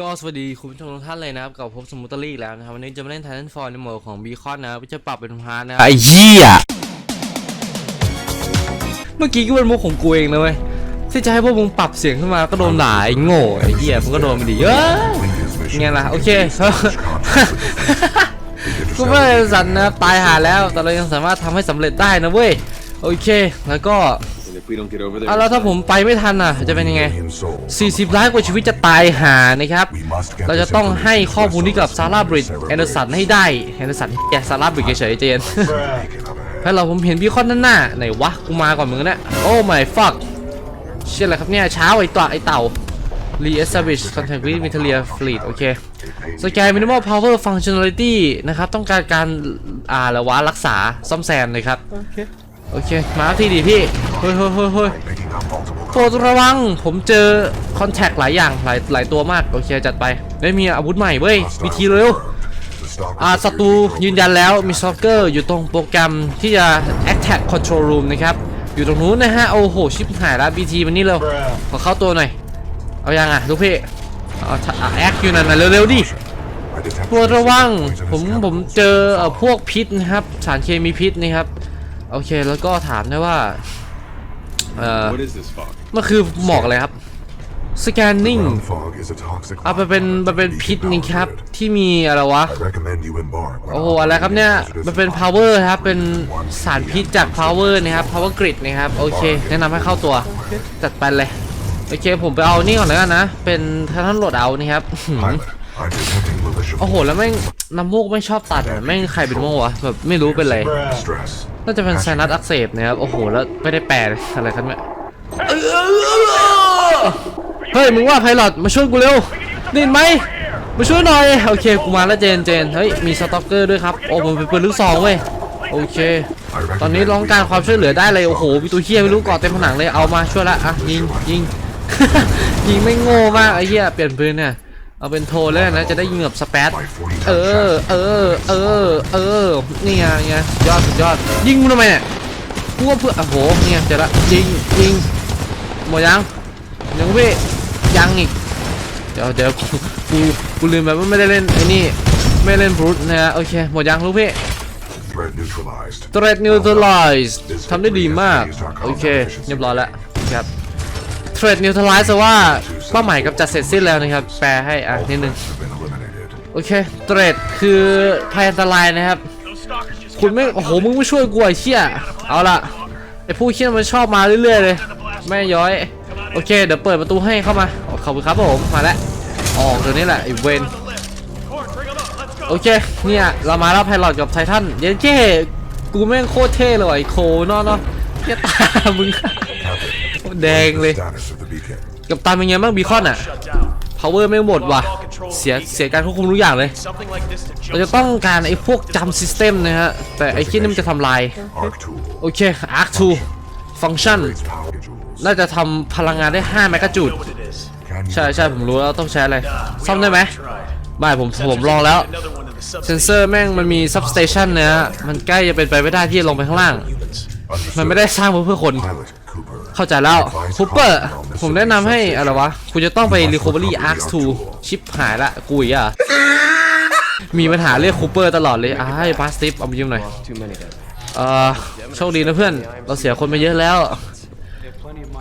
ก็สวัสดีคุณผู้ชมทุกท่านเลยนะครับกับพบสมุตรีอีกแล้วนะครับวันนี้จะมาเล่น Titan Fall ในโหมดของบีคอนนะครับจะปรับเป็นพาร์ทนะครับไอ้เหี้ยเมื่อกี้ก็เป็นมุกของกูเองนะเว้ยที่จะให้พวกมึงปรับเสียงขึ้นมาก็โดนด่าไอ้โง่ไอ้เหี้ยมึงก็โดนไปดิเอ้ยไงล่ะโอเคกูไม่ได้สันนะตายหาแล้วแต่เรายังสามารถทำให้สำเร็จได้นะเว้ยโอเค แล้วก็ And if we don't get over there, อะแล้วถ้าผมไปไม่ทันอะ จะเป็นยังไง 40 ล้านกว่าชีวิตจะตายหานะครับ เราจะต้องให้ข้อมูลนี้กับซาร่าบริดแอนเดอร์สันให้ได้แอนเดอร์สันแกซาร่าบริดเฉยๆเจนให้เราผมเห็นบีคอนด้านหน้าไหนวะ กูมาก่อนมึงนะโอ้ my fuck เชื่ออะไรครับเนี่ยเช้าไอตัวไอเต่า re-establish contact with Metalia Fleet โอเคสแกน minimal power functionality นะครับ ต้องการการอ่าแล้ววะรักษาซ่อมแซมเลยครับ โอเค มาทีดีพี่เฮ้ยเฮ้ยเฮ้ยเฮ้ยโปรดระวัง ผมเจอคอนแทคหลายอย่างหลายหลายตัวมาก โอเค จัดไปได้มีอาวุธใหม่เว้ย วิธีเร็วอ่าศัตรูยืนยันแล้วมีซ็อกเกอร์อยู่ตรงโปรแกรมที่จะ attack control room นะครับ อยู่ตรงนู้นนะฮะ โอ้โห ชิบหายแล้ว BT มันนี่เร็ว ขอเข้าตัวหน่อย เอายังอะลูกพี่เอาแอคอยู่นั่นน่ะเร็วๆดิโปรดระวัง ผมผมเจอเอ่อพวกพิษนะครับ สารเคมีพิษนะครับ โอเคแล้วก็ถามได้ว่าเอ่อ what is this fog? มันคือหมอกอะไรครับ scanning Brown fog is a toxic อะมันเป็นมันเป็นพิษนี่ครับที่มีอะไรวะ I recommend you embark. โอ้โหอะไรครับเนี่ยมันเป็น power ครับเป็นสารพิษจาก power นะครับ power grid นะครับโอเค แนะนำให้เข้าตัวจัดไปเลยโอเคผมไปเอานี่ก่อนแล้วกันนะ เป็นท่านโหลดเอานี่ครับ Pilot, I'm detecting militia โอ้โหแล้วแม่งน้ำมูกไม่ชอบตัดอะแม่งใครเป็นโม่วะแบบไม่รู้เป็นไร stress. น่าจะเป็นไซนัสอักเสบนะครับ โอ้โห แล้วไม่ได้แปลอะไรครับเนี่ยเฮ้ย มึงว่าไพลอตมาช่วยกูเร็วได้ยินไหมมาช่วยหน่อย โอเค กูมาแล้วเจนเจน เฮ้ย มีสต็อกเกอร์ด้วยครับ โอ้มันเป็นปืนลูกซองเว้ย โอเค ตอนนี้ร้องการความช่วยเหลือได้เลย โอ้โห มีตัวเฮียไม่รู้กาะเต็มผนังเลย เอามาช่วยละ อะ ยิงยิงยิงไม่โง่มากไอ้เหี้ย เปลี่ยนปืนเนี่ย เอาเป็นโทรเลยนะจะได้ยิงแบบสเปซ My 40เออ เออ เออ เออ นี่ไงนี่ไงยอดสุดยอด ยิงมึงทำไมเนี่ยกูว่าเพื่อโอ้โหเนี่ยเจอละยิงยิงหมดยังยังพี่ยังอีกเดี๋ยวเดี๋ยวกูกูกูลืมไปว่าไม่ได้เล่นไอ้นี่ไม่เล่นบรูทนะฮะโอเคหมดยังลูกพี่ threat neutralized. Threat neutralize ทำได้ดีมาก โอเคเรียบร้อยแล้วครับ Threat neutralize แปลว่าเป้าหมายกำจัดเสร็จสิ้นแล้วนะครับ แปลให้อะนิดนึง โอเค Threat คือภัยอันตรายนะครับ คุณไม่ โอ้โห มึงไม่ช่วยกูไอ้เชี่ยเอาละไอ้ผู้เชี่ยมันชอบมาเรื่อยๆเลย ไม่ย้อย โอเค เดี๋ยวเปิดประตูให้เข้ามาอขอบคุณครับผม มาแล้ว ออกเดี๋ยวนี้แหละไอ้เวนโอเค เนี่ย เรามาแล้วไพลอตกับไททัน เย็นเจ้กูแม่งโคตรเท่เลยไอ้โคเนอะเนาะเหี้ตามึง แดงเลย Status of the beacon. กับตามเป็นไงบ้างบีคอนอะ power ไม่หมดว่ะ เสียเสียการควบคุมทุกอย่างเลย Something like this to เราจะต้องการไอ้พวกจำซิสเต็มนะฮะ แต่ไอ้คิดนี่มันจะทำลาย Arc tool. โอเค Arc 2 Function Its power modules. น่าจะทำพลังงานได้5เมกะจูด what it is. Can you ใช่ใช่ผมรู้แล้วต้องใช้อะไร ซ่อมได้ไหม Tried. ไม่ผมผมลองแล้ว Another one of the เซน substation เซอร์แม่งมันมี substation นะฮะ มันใกล้จะเป็นไปไม่ได้ที่จะลงไปข้างล่าง humans. มันไม่ได้สร้างเพื่อเพื่อคน pilot Cooper? เข้าใจแล้วคูเปอร์ผมแนะนำให้อะไรวะ คุณจะต้องไป Recovery Arc 2 ชิปหายละกูอีกอะ มีปัญหาเรียกคูเปอร์ตลอดเลยอ้ายบาสติฟเอามายืมหน่อย Too many guys. เออโชคดีนะเพื่อน เราเสียคนไปเยอะแล้ว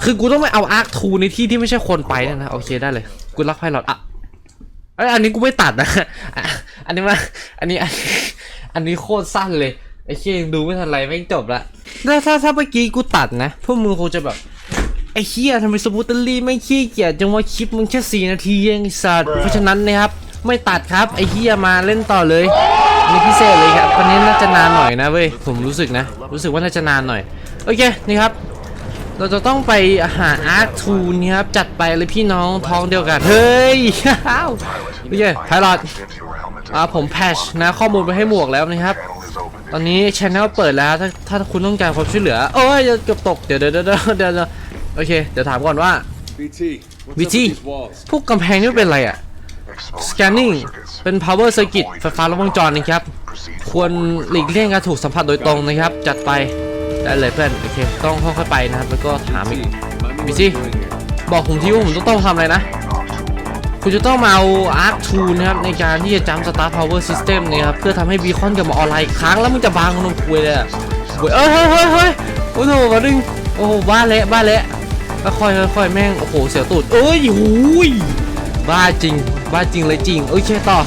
คือกูต้องไปเอาอาร์คทูในที่ที่ไม่ใช่คนไปเนยนะ โอเคได้เลย กูรักไพลอตอะเอ้ยอันนี้กูไม่ตัดนะอะอันนี้มา อันนี้ อันนี้โคตรสั้นเลย ไอ้เชี่ยยังดูไม่ทันไรไม่งจบละถ้าถ้าถ้าเมื่อกี้กูตัดนะ พวกมึงคงจะแบบ ไอ้เฮียทำไมสมูตเตอรี่ไม่ขี้เกียจจังว่าคลิปมึงแค่สี่นาทีเองไอ้สัตว์เพราะฉะนั้นนะครับ ไม่ตัดครับ ไอ้เฮียมาเล่นต่อเลยนี่พิเศษเลยครับวันนี้น่าจะนานหน่อยนะเว้ยผมรู้สึกนะ รู้สึกว่าน่าจะนานหน่อย โอเคนี่ครับ เราจะต้องไปหาอาร์ทูนี่ครับจัดไปเลยพี่น้องท้องเดียวกัน เฮ้ยอ้าวโอเคไพลอต Into your helmet. อ่าผมแพชนะข้อมูลไปให้หมวกแล้วนะครับ Panel is open. ตอนนี้ช anel เปิดแล้วถ้าถ้าคุณต้องการความช่วยเหลือโอ้ยเกือบตกเดี๋ยวเดี๋ยวเดี๋ยวเดี๋ยวเดี๋ยวโอเคเดี๋ยวถามก่อนว่า BT, what's BT? up with these walls? พวกกำแพงนี่เป็นอะไรอะ Exposed scanning power circuits. เป็น power circuit ไฟฟ้าลัดวงจรนะครับ Proceed ควร forward. หลีกเลี่ยงการถูกสัมผัสโดยตรงนะครับ จัดไปได้เลยเพื่อนโอเคต้องค่อยๆไปนะครับ แล้วก็ถามอีก Remind me what BT? I'm doing here. บอกผมที่ว่าผมต้องต้องทำอะไรนะ Arc tool. คุณจะต้องมาเอา Arc 2นะครับในการที่จะจำ Star Power System นะครับเพื่อทำให้บีคอนกลับมาออนไลน์อีกครั้งแล้วมึงจะบางมันลงคุยเลยอะเอ้ยเฮ้ยเฮ้ยเฮ้ยโอ้โหมาดึงโอ้โหบ้าเละบ้าเละค่อยค่อยแม่งโอ้โหเสียตูดเอ้ยหูยบ้าจริงบ้าจริงเลยจริงเอ้ยเช่ต่อ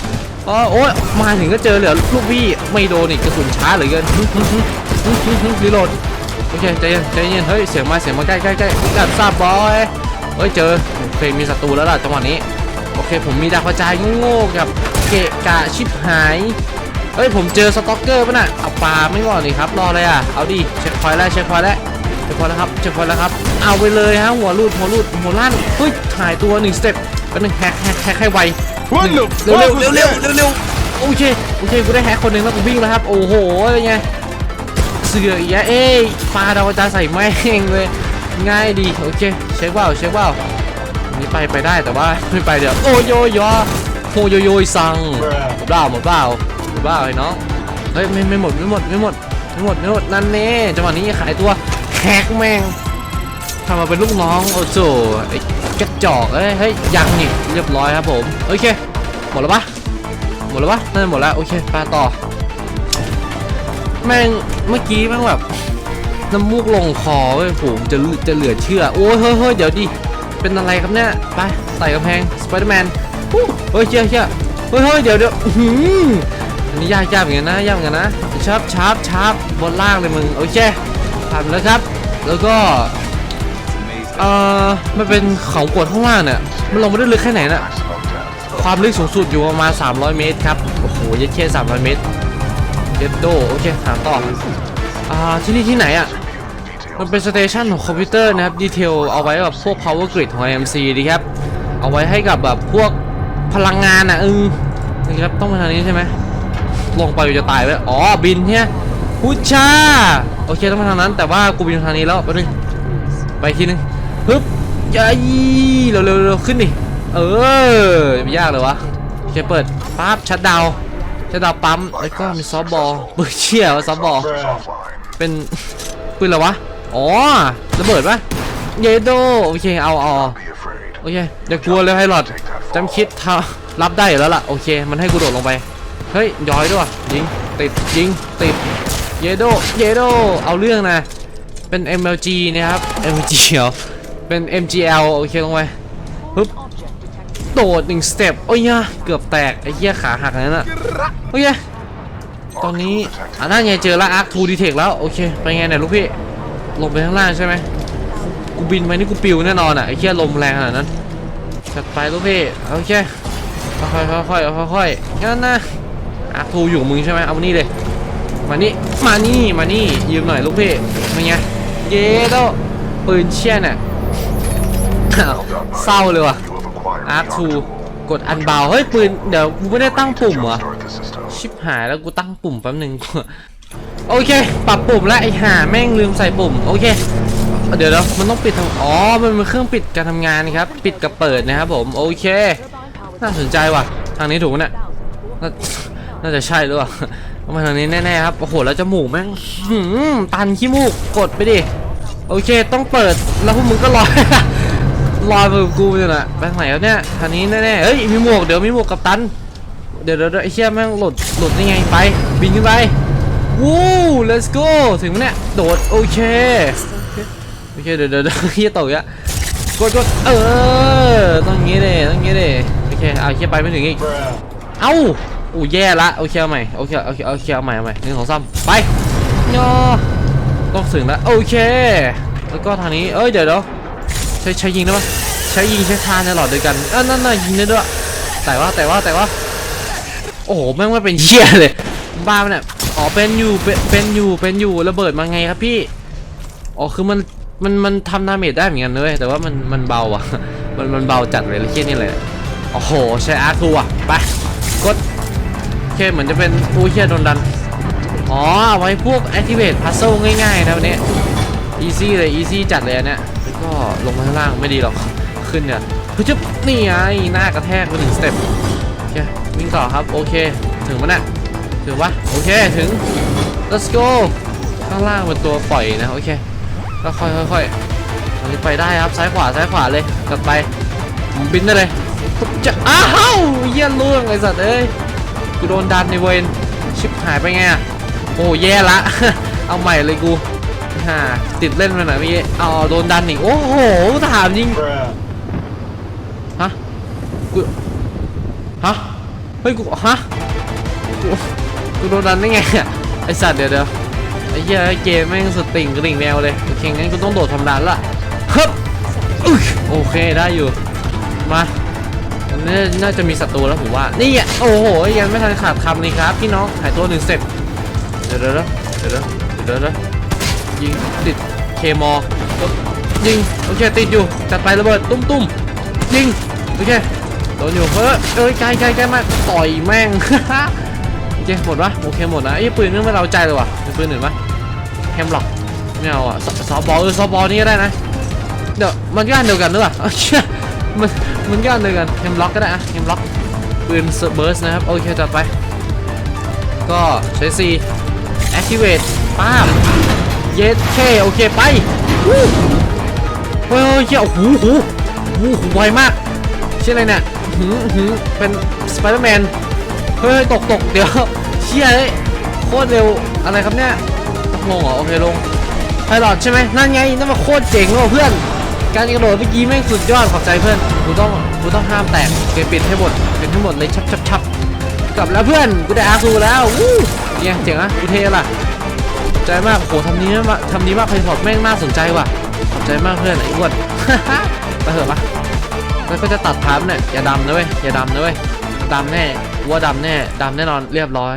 อ๋อโอ้ยมาถึงก็เจอเหลือลูกพี่ไม่โดนอีกกระสุนช้าเหลือเกินหึหึหึหึหึหึรีโหลดโอเคใจเย็นใจเย็นเฮ้ยเสียงมาเสียงมาใกล้ใกล้ใกล้กัดซาบบอยเฮ้ยเจอโอเคมีศัตรูแล้วล่ะจังหวะนี้ โอเค ผมมีดาวกระจายโง่ๆกับเกะกะชิบหายเฮ้ยผมเจอสต็อกเกอร์ป่ะน่ะเอาปลาไม่รอดนี่ครับรอเลยอะเอาดิเช็คพอยต์แล้วเช็คพอยต์แล้วเช็คพอยต์แล้วครับเช็คพอยต์แล้วครับเอาไปเลยฮะหัวรูดหัวรูดหัวลั่นเฮ้ยหายตัวหนึ่งสเต็ปก็หนึ่งแฮกแฮกแฮกให้ไว What the เร็ว fuck เร็ว was เร็วเร็ว that? เร็วเร็วโอเคโอเคกูได้แฮกคนหนึ่งแล้วกูวิ่งแล้วครับโอ้โหเป็นไงเสือกอีกแล้วเอ้ยปลาดาวกระจายใส่แม่งเลยง่ายดีโอเคเช็คว่าวเช็คว่าวอั นี้ไปไปได้แต่ว่าไม่ไปเดี๋ยวโอ้โยโยโฮโยโยซังหมดเปล่าหมดเปล่าหมดเปล่าไอ้น้องเฮ้ยไม่ไม่หมดไม่หมดไม่หมดไม่หมดไม่หมดนั่นเน่จังหวะนี้ขายตัวแฮกแม่งทำมาเป็นลูกน้องโอ้โหไอ้กระจอกเอ้ยเฮ้ยยังนี่เรียบร้อยครับผมโอเคหมดแล้วปะหมดแล้วปะน่าจะหมดแล้วโอเคไปต่อ แม่งเมื่อกี้แม่งแบบน้ำมูกลงคอเว้ยผมจะจะเหลือเชื่อโอ้ยเฮ้ยเฮ้ยเดี๋ยวดิ เป็นอะไรครับเนี่ย ไปไต่กำแพงสไปเดอร์แมนเฮ้ยเชื่อเชื่อเฮ้ยเฮ้ยเดี๋ยวเดี๋ยวอือหืออันนี้ยากยากเหมือนกันนะยากเหมือนกันนะชาร์ปชาร์ปชาร์ปบนล่างเลยมึงโอเคผ่านแล้วครับ แล้วก็เอ่อมันเป็นเขากดข้างล่างเนี่ยมันลงไปได้ลึกแค่ไหนน่ะความลึกสูงสุดอยู่ประมาณ 300 เมตรครับ โอ้โหยัดแค่300 เมตรเย็ดโด โอเคถามต่อ อ่า ที่นี่ที่ไหนอะ มันเป็นสเตชันของคอมพิวเตอร์นะครับ ดีเทลเอาไว้แบบพวก power grid ของ AMC ดีครับ เอาไว้ให้กับแบบพวกพลังงานอะอึงนี่ครับ ต้องไปทางนี้ใช่ไหม ลงไปจะตายไปอ๋อ บินเนี่ยฮูชาโอเค ต้องไปทางนั้น แต่ว่ากูบินทางนี้แล้วไปนึงไปอีกทีนึงฮึบยัยเร็วเร็วเร็วขึ้นดิเออไม่ยากเลยวะโอเคเปิดปั๊บชัดดาวชัดดาวปั๊มแล้วก็มีซอฟบอลเบื่อเชี่ยวซอฟบอลเป็นปืนอะไรวะ อ๋อระเบิดปะเยโดโอเคเอาเอาโอเคอย่ากลัวเลยไฮรอดจำคิดทารับได้อยู่แล้วล่ะโอเค มันให้กูโดดลงไปเฮ้ยย้อยด้วยยิงติดยิงติดเยโดเยโดเอาเรื่องนะเป็น MLG นะครับ MLG เหรอเป็น MGL โอเคลงไปปึ๊บโดดหนึ่งสเต็ปโอ้ยเกือบแตกไอ้เหี้ยขาหักนั่นน่ะโอ้ยตอนนี้อ่านั่นไงเจอแล้วอาร์คทูดีเทคแล้วโอเคไปไงเนี่ยลูกพี่ ลงไปข้างล่างใช่ไหมกูบินไปนี่กูปิวแน่นอนอะไอ้เหี้ยลมแรงขนาดนั้นจัดไปลูกพี่โอเคค่อยๆค่อยๆค่อยๆงั้นนะอาร์ทูอยู่มึงใช่ไหมเอามานี่เลยมานี่มานี่มานี่ยืมหน่อยลูกพี่เป็นไงเย้โตปืนเชี่ยน่ะเศร้าเลยว่ะอาร์ทูกดอันเบาเฮ้ยปืนเดี๋ยวกูไม่ได้ตั้งปุ่มเหรอชิบหายแล้วกูตั้งปุ่มแป๊บหนึ่ง โอเค ปรับปุ่มแล้วไอ้ห่าแม่งลืมใส่ปุ่ม โอเค เดี๋ยวเดี๋ยวมันต้องปิดทางอ๋อ มันเป็นเครื่องปิดการทำงานครับ ปิดกับเปิดนะครับผม โอเค น่าสนใจว่ะ ทางนี้ถูกไหมเนี่ยน่าน่าจะใช่หรือเปล่ามาทางนี้แน่ๆครับ โอ้โห แล้วจมูกแม่งหืมตันขี้มูก กดไปดิ โอเค ต้องเปิด แล้วพวกมึงก็ลอย ลอยไปกับกูเนี่ยนะไปทางไหนแล้วเนี่ย ทางนี้แน่ๆเฮ้ย มีหมวก เดี๋ยวมีหมวกกับตัน เดี๋ยวเดี๋ยวเดี๋ยวไอ้เชี่ยแม่งหลุด หลุดได้ไง ไป บินขึ้นไป วู้ let's go ถึงเนี่ยโดดโอเคโอเคเดี๋ยวเดี๋ยวเดี๋ยวเฮียตกอีกอะกดกดเออต้องงี้เลยต้องงี้เลยโอเคเอาเฮียไปไม่ถึงอีกเอ้าอู้แย่ละโอเคเอาใหม่โอเคโอเคโอเคเอาใหม่เอาใหม่หนึ่งสองสามไปยอต้องถึงแล้วโอเค แล้วก็ทางนี้เอ้ยเดี๋ยวเดี๋ยวใช้ใช้ยิงได้ปะใช้ยิงใช้ทานในหลอดเดียกันเอะนั่นน่ะยิงได้ด้วยแต่ว่าแต่ว่าแต่ว่าโอ้โหแม่งไม่เป็นเชี่ยเลยบ้าปเนี่ย อ๋อเป็นอยู่เป็นเป็นอยู่เป็นอยู่ระเบิดมาไงครับพี่อ๋อคือมันมันมันทำดาเมจได้เหมือนกันเลยแต่ว่ามันมันเบาอะ มันมันเบาจัดเลยเคียนี่เลยโอ้โหใช้อาร์ทูอะไปกดโอเคเหมือนจะเป็นอู้เคียโดนดันอ๋อไว้พวก activate puzzle ง่ายๆนะวันนี้ easy เลย easy จัดเลยอันเนี้ยก็ลงมาข้างล่างไม่ดีหรอกขึ้นเนี่ยเฮ้ยจึ๊บนี่ไงหน้ากระแทกไปหนึ่งสเต็ปโอเควิ่งต่อครับโอเค ถึงมันน่ะ ถึงปะโอเคถึง let's go ข้างล่างเป็นตัวปล่อยนะโอเคก็ค่อยๆค่อยๆอันนี้ไปได้ครับซ้ายขวาซ้ายขวาเลยกลับไปบินได้เลยจะอ้าวเยี่ยล่วงไอ้สัตว์เอ้ยกูโดนดันในเวนชิบหายไปไงอะโอ้แย่ละ เอาใหม่เลยกูฮ่าติดเล่นมาหน่อยเมื่อกี้เอาโดนดันอีกโอ้โหถามจริงฮะกูฮะเฮ้ยกูฮะ กูโดนดันได้ไงไอสัตว์เดี๋ยวเดี๋ยวไอ้เหี้ยเกมแม่งสติงกระดิ่งแมวเลยโอเคงั้นกูต้องโดดธรรมดาแล้วละฮึบโอเคได้อยู่มาอันนี้น่าจะมีศัตรูแล้วผมว่า นี่อะโอ้โหยังไม่ทันขาดคำเลยครับพี่น้องหายตัวหนึ่งเสร็จเดี๋ยวเดี๋ยวเดี๋ยวเดี๋ยวเดี๋ยวเดี๋ยวยิงติดเคมอยิงโอเคติดอยู่จัดไประเบิดตุ้มตุ้มยิงโอเคโดนอยู่เฮ้ยเอ้ยใกล้ใกล้ใกล้มากต่อยแม่ง เคหมดปะโอเคหมดนะไอ้ปืนนึงไม่เราใจเลยว่ะมีปืนอื่นปะแฮมล็อกไม่เอาอะซอฟบอลเออซอฟบอลนี่ก็ได้นะเดี๋ยวมันก็อันเดียวกันหรือเปล่าเชี่ยมันมันก็อันเดียวกันแฮมล็อกก็ได้อะแฮมล็อกปืนเบิร์สนะครับโอเคจัดไป ก็ใช้ C activate ป้ามเยสเคโอเคไปวู้เฮ้ยเฮ้ยเฮ้ยโอ้โหโอ้โหโอ้โหไวมากชื่ออะไรเนี่ยหืมหืมเป็นสไปเดอร์แมน ฮ้ยตกตกเดี๋ยวเชี่ยเฮ้ยโคตรเร็วอะไรครับเนี่ยลงเหรอโอเคลงไพลอตใช่ไหมนั่นไงนั่นมันโคตรเจ๋งเลยเพื่อน การกระโดดเมื่อกี้แม่งสุดยอดขอบใจเพื่อนกูต้องกูต้องห้ามแตกโอเคปิดให้หมดเปิดให้หมดเลยชับชับชับกลับแล้วเพื่อนกูได้อาร์ซูแล้ววู้เนี่ยเจ๋งอะกูเทล่ะขอบใจมากโหทำนี้มากทำนี้มากไพลอตแม่งน่าสนใจว่ะขอบใจมากเพื่อนไอ้อ้วนไปเถอะปะแล้วก็จะตัดพาร์ทเนี่ยอย่าดำนะเว้ยอย่าดำนะเว้ยดำแน่ ว่าดำแน่ดำแน่นอนเรียบร้อย